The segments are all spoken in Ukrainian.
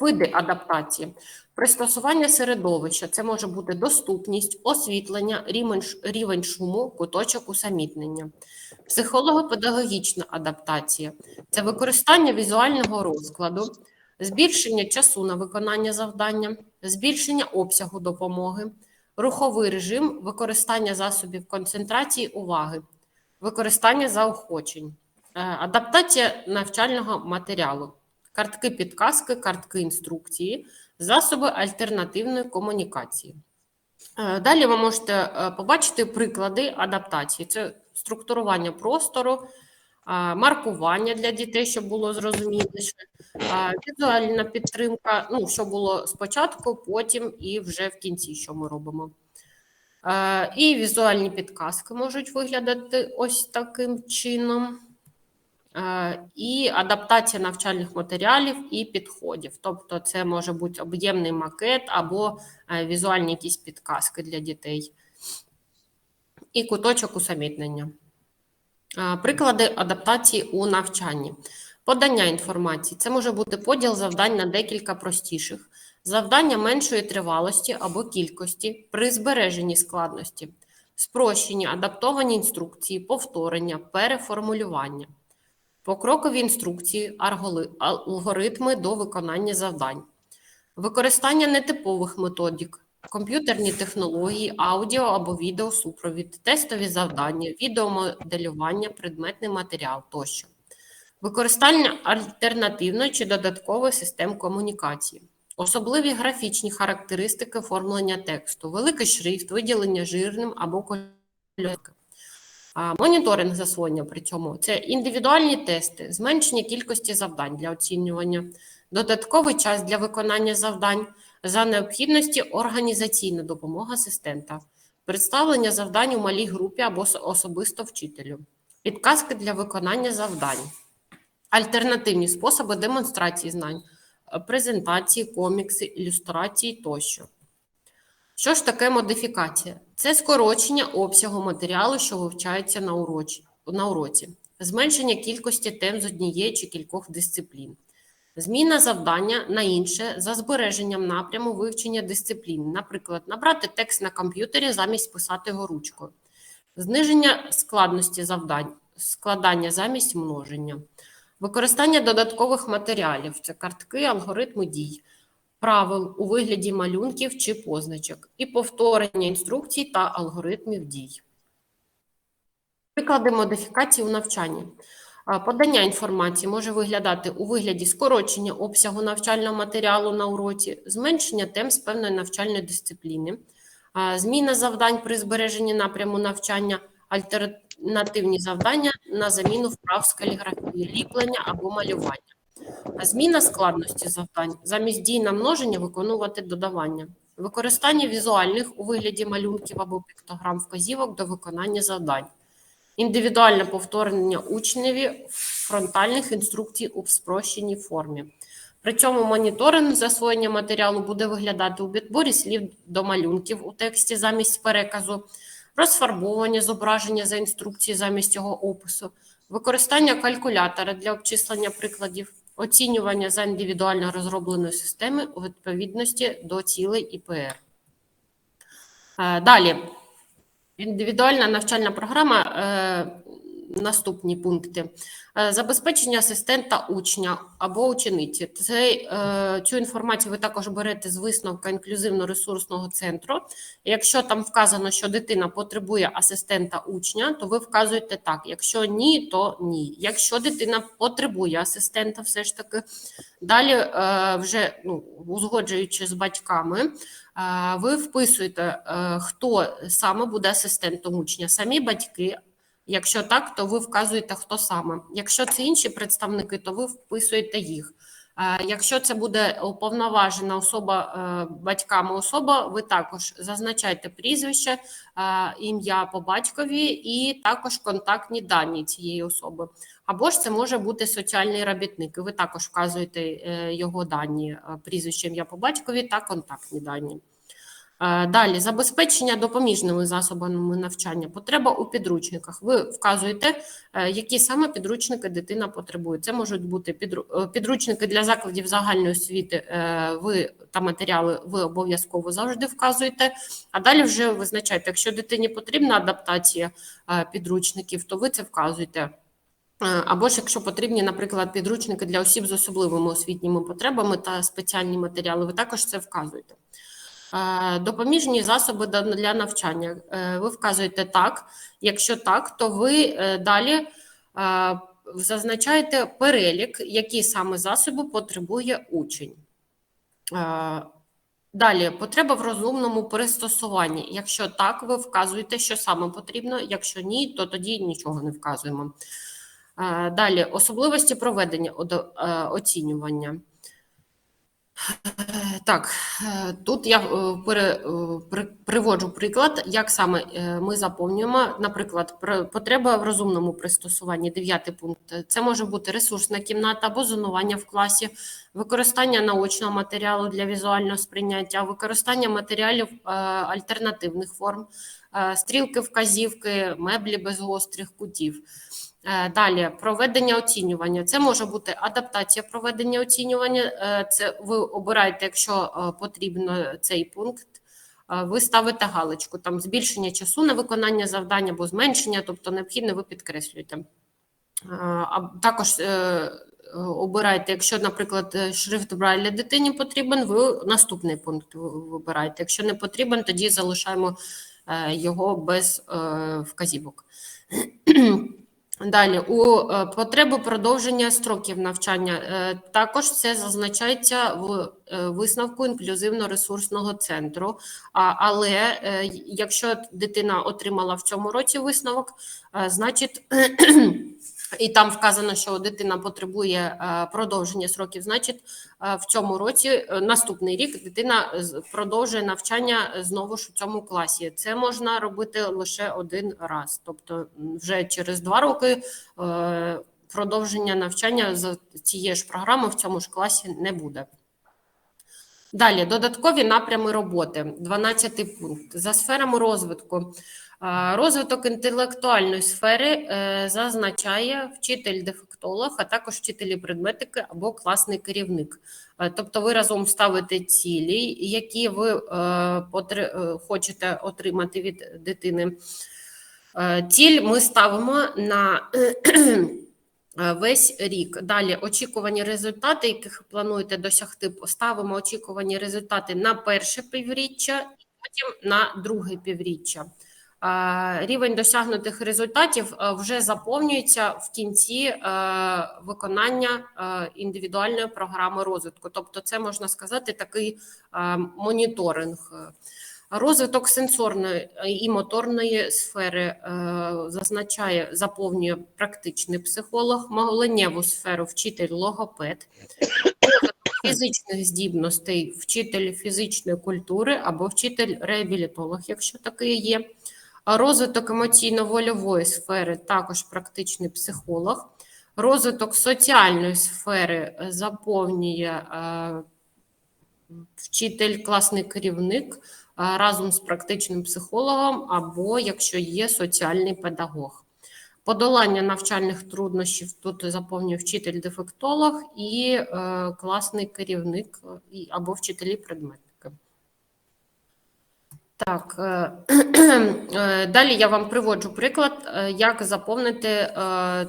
Види адаптації, пристосування середовища це може бути доступність, освітлення, рівень, шуму, куточок усамітнення. Психолого-педагогічна адаптація це використання візуального розкладу, збільшення часу на виконання завдання, збільшення обсягу допомоги, руховий режим, використання засобів концентрації уваги, використання заохочень, Е, адаптація навчального матеріалу, картки підказки, картки інструкції, засоби альтернативної комунікації. Е, Далі ви можете е, побачити приклади адаптації: це структурування простору, е, маркування для дітей, щоб було зрозуміліше, візуальна підтримка, ну, що було спочатку, потім і вже в кінці, що ми робимо. І візуальні підказки можуть виглядати ось таким чином. Е, І адаптація навчальних матеріалів і підходів. Тобто, це може бути об'ємний макет або е, візуальні якісь підказки для дітей. І куточок усамітнення. Е, Приклади адаптації у навчанні. Подання інформації. Це може бути поділ завдань на декілька простіших, завдання меншої тривалості або кількості при збереженні складності, спрощені адаптовані інструкції, повторення, переформулювання, покрокові інструкції, алгоритми до виконання завдань, використання нетипових методик, комп'ютерні технології, аудіо або відеосупровід, тестові завдання, відеомоделювання, предметний матеріал тощо. Використання альтернативної чи додаткової систем комунікації, особливі графічні характеристики оформлення тексту, великий шрифт, виділення жирним або кольором. Моніторинг засвоєння при цьому це індивідуальні тести, зменшення кількості завдань для оцінювання, додатковий час для виконання завдань, за необхідності організаційна допомога асистента, представлення завдань у малій групі або особисто вчителю, підказки для виконання завдань, альтернативні способи демонстрації знань, е, презентації, комікси, ілюстрації тощо. Що ж таке модифікація? Це скорочення обсягу матеріалу, що вивчається на уроці, на уроці, зменшення кількості тем з однієї чи кількох дисциплін, зміна завдання на інше за збереженням напряму вивчення дисциплін, наприклад, набрати текст на комп'ютері замість писати його ручкою, зниження складності завдань, складання замість множення, використання додаткових матеріалів. Це картки, алгоритми дій правил у вигляді малюнків чи позначок і повторення інструкцій та алгоритмів дій. Приклади модифікації у навчанні. Подання інформації може виглядати у вигляді скорочення обсягу навчального матеріалу на уроці, зменшення тем з певної навчальної дисципліни, зміна завдань при збереженні напряму навчання, альтернативні завдання на заміну вправ з каліграфії, ліплення або малювання. Зміна складності завдань. Замість дій на множення виконувати додавання, використання візуальних у вигляді малюнків або піктограм вказівок до виконання завдань, індивідуальне повторення учневі фронтальних інструкцій у спрощеній формі. При цьому моніторинг засвоєння матеріалу буде виглядати у відборі слів до малюнків у тексті замість переказу, розфарбовування зображення за інструкцією замість його опису, використання калькулятора для обчислення прикладів, оцінювання за індивідуально розробленою системою у відповідності до цілей ІПР. Е, Далі. Індивідуальна навчальна програма. Наступні пункти: Е, забезпечення асистента учня або учениці. Це, е, цю інформацію ви також берете з висновка інклюзивно-ресурсного центру. Якщо там вказано, що дитина потребує асистента учня, то ви вказуєте так. Якщо ні, то ні. Якщо дитина потребує асистента, все ж таки далі, е, вже ну, узгоджуючи з батьками, ви вписуєте, хто саме буде асистентом учня, самі батьки. Якщо так, то ви вказуєте, хто саме. Якщо це інші представники, то ви вписуєте їх. Е, Якщо це буде уповноважена особа е, батьками особа, ви також зазначаєте прізвище, е, ім'я по батькові і також контактні дані цієї особи. Або ж це може бути соціальний робітник. і Ви також вказуєте його дані, прізвище, ім'я по батькові та контактні дані. Е, Далі забезпечення допоміжними засобами навчання. Потреба у підручниках. Ви вказуєте, е, які саме підручники дитина потребує. Це можуть бути е, підручники для закладів загальної освіти. Ви та матеріали ви обов'язково завжди вказуєте. А далі вже визначайте, якщо дитині потрібна адаптація підручників, то ви це вказуєте. Або ж якщо потрібні, наприклад, підручники для осіб з особливими освітніми потребами та спеціальні матеріали, ви також це вказуєте. Е, Допоміжні засоби для навчання. Е, Ви вказуєте так. Якщо так, то ви е, далі зазначаєте перелік, які саме засоби потребує учень. Далі потреба в розумному пристосуванні. Якщо так, ви вказуєте, що саме потрібно. Якщо ні, то тоді нічого не вказуємо. Далі особливості проведення оцінювання. Так, е, тут я е, е, при- приводжу приклад, як саме ми заповнюємо. Наприклад, потреба в розумному пристосуванні, дев'ятий пункт. Це може бути ресурсна кімната або зонування в класі, використання наочного матеріалу для візуального сприйняття, використання матеріалів альтернативних форм, стрілки, вказівки, меблі без гострих кутів. Е, Далі проведення оцінювання. Це може бути адаптація проведення оцінювання. Е, Це ви обираєте, якщо е, потрібно цей пункт. Ви ставите галочку, там збільшення часу на виконання завдання або зменшення, тобто необхідно, ви підкреслюєте. А також е, е, якщо, наприклад, шрифт Брайля дитині потрібен, ви наступний пункт вибираєте. Якщо не потрібен, тоді залишаємо його без вказівок. Далі у е, потребу продовження строків навчання е, також це зазначається в е, висновку інклюзивно-ресурсного центру. Але якщо дитина отримала в цьому році висновок, значить і там вказано, що дитина потребує е, продовження сроків, значить е, в цьому році, е, наступний рік, дитина продовжує навчання знову ж у цьому класі. Це можна робити лише один раз, тобто вже через два роки продовження навчання з цієї ж програми в цьому ж класі не буде. Далі додаткові напрями роботи. 12 пункт. За сферами розвитку. Розвиток інтелектуальної сфери е, зазначає вчитель-дефектолог, а також вчителі предметики або класний керівник. Е, Тобто ви разом ставите цілі, які ви е, хочете отримати від дитини. Ціль ми ставимо на весь рік. Далі очікувані результати, яких плануєте досягти, ставимо очікувані результати на перше півріччя і потім на друге півріччя. Е, Рівень досягнутих результатів е, вже заповнюється в кінці е, виконання е, індивідуальної програми розвитку. Тобто, це можна сказати такий е, моніторинг. Розвиток сенсорної і моторної сфери е, зазначає, заповнює практичний психолог, мовленнєву сферу вчитель логопед, фізичних здібностей, вчитель фізичної культури або вчитель реабілітолог, якщо такий є. Розвиток емоційно-вольової сфери також практичний психолог. Розвиток соціальної сфери е, заповнює е, вчитель, класний керівник е, разом з практичним психологом, або якщо є соціальний педагог. Подолання навчальних труднощів тут заповнює вчитель-дефектолог і е, класний керівник е, або вчителі предметники. Так, е, е, далі я вам приводжу приклад, як заповнити е,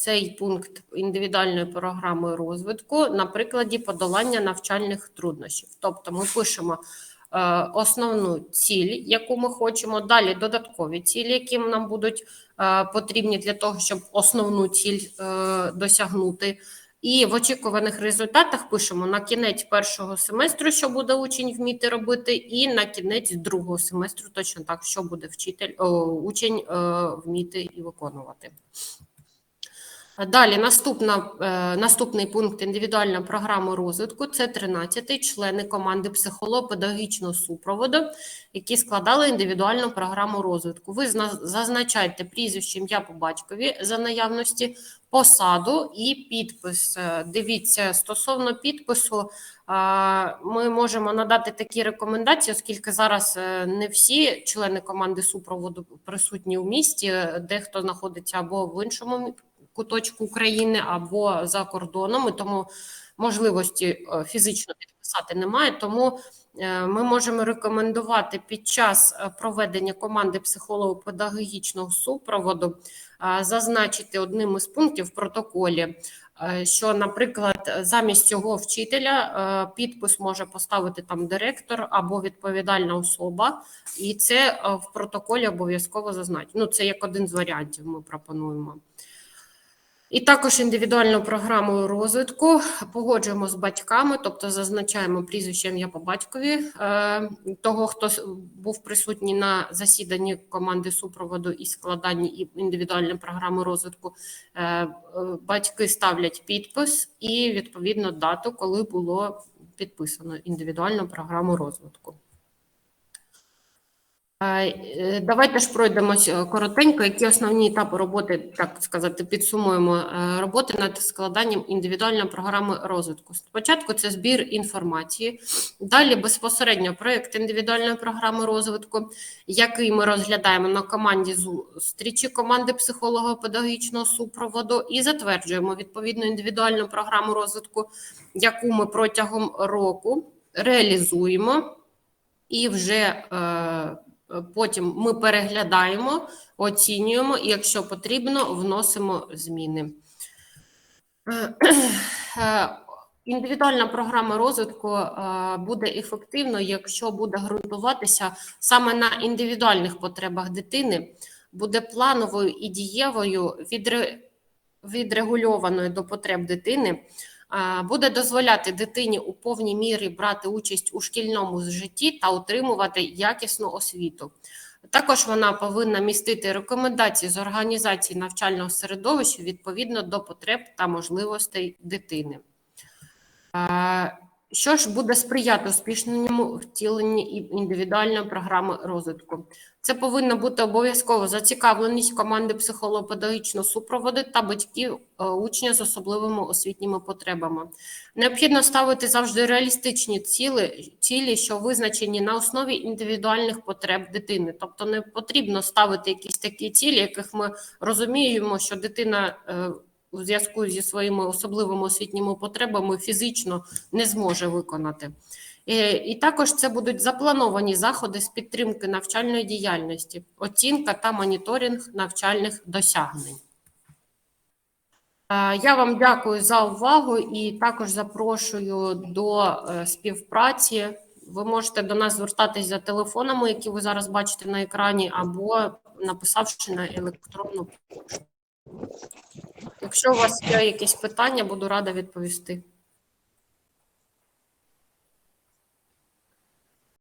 цей пункт індивідуальної програми розвитку на прикладі подолання навчальних труднощів. Тобто ми пишемо е, основну ціль, яку ми хочемо, далі додаткові цілі, які нам будуть е, потрібні для того, щоб основну ціль е, досягнути. І в очікуваних результатах пишемо на кінець першого семестру, що буде учень вміти робити, і на кінець другого семестру точно так, що буде вчитель, о, учень е, вміти і виконувати. Далі наступна, е, наступний пункт індивідуальна програма розвитку це 13-й члени команди психолого-педагогічного супроводу, які складали індивідуальну програму розвитку. Ви зна- зазначаєте прізвище ім'я по батькові за наявності, посаду і підпис. Е, Дивіться, стосовно підпису, ми можемо надати такі рекомендації, оскільки зараз е, не всі члени команди супроводу присутні у місті, е, дехто знаходиться або в іншому куточку України, або за кордоном, тому можливості е, фізично підписати немає. Тому е, ми можемо рекомендувати під час е, проведення команди психолого-педагогічного супроводу зазначити одним із пунктів в протоколі, що, наприклад, замість цього вчителя підпис може поставити там директор або відповідальна особа, і це в протоколі обов'язково зазначено. Ну, це як один з варіантів. Ми пропонуємо. І також індивідуальну програму розвитку погоджуємо з батьками, тобто зазначаємо прізвище ім'я по батькові е, того, хто був присутній на засіданні команди супроводу і складанні індивідуальної програми розвитку. Е, е, Батьки ставлять підпис і відповідно дату, коли було підписано індивідуальну програму розвитку. Е, Давайте ж пройдемось е, коротенько, які основні етапи роботи, так сказати, підсумуємо е, роботи над складанням індивідуальної програми розвитку. Спочатку це збір інформації, далі безпосередньо проєкт індивідуальної програми розвитку, який ми розглядаємо на команді зустрічі команди психолого-педагогічного супроводу і затверджуємо відповідну індивідуальну програму розвитку, яку ми протягом року реалізуємо і вже потім ми переглядаємо, оцінюємо і, якщо потрібно, вносимо зміни. Е, Індивідуальна програма розвитку е, буде ефективною, якщо буде ґрунтуватися саме на індивідуальних потребах дитини, буде плановою і дієвою, відре- відрегульованою до потреб дитини, буде дозволяти дитині у повній мірі брати участь у шкільному житті та отримувати якісну освіту. Також вона повинна містити рекомендації з організації навчального середовища відповідно до потреб та можливостей дитини. Що ж буде сприяти успішному втіленні і- індивідуальної програми розвитку? Це повинна бути обов'язково зацікавленість команди психолого-педагогічного супроводу та батьків е, учня з особливими освітніми потребами. Необхідно ставити завжди реалістичні цілі, цілі, що визначені на основі індивідуальних потреб дитини. Тобто не потрібно ставити якісь такі цілі, яких ми розуміємо, що дитина е, у зв'язку зі своїми особливими освітніми потребами фізично не зможе виконати. Е, І також це будуть заплановані заходи з підтримки навчальної діяльності, оцінка та моніторинг навчальних досягнень. Е, Я вам дякую за увагу і також запрошую до е, співпраці. Ви можете до нас звертатись за телефонами, які ви зараз бачите на екрані, або написавши на електронну пошту. Якщо у вас є якісь питання, буду рада відповісти.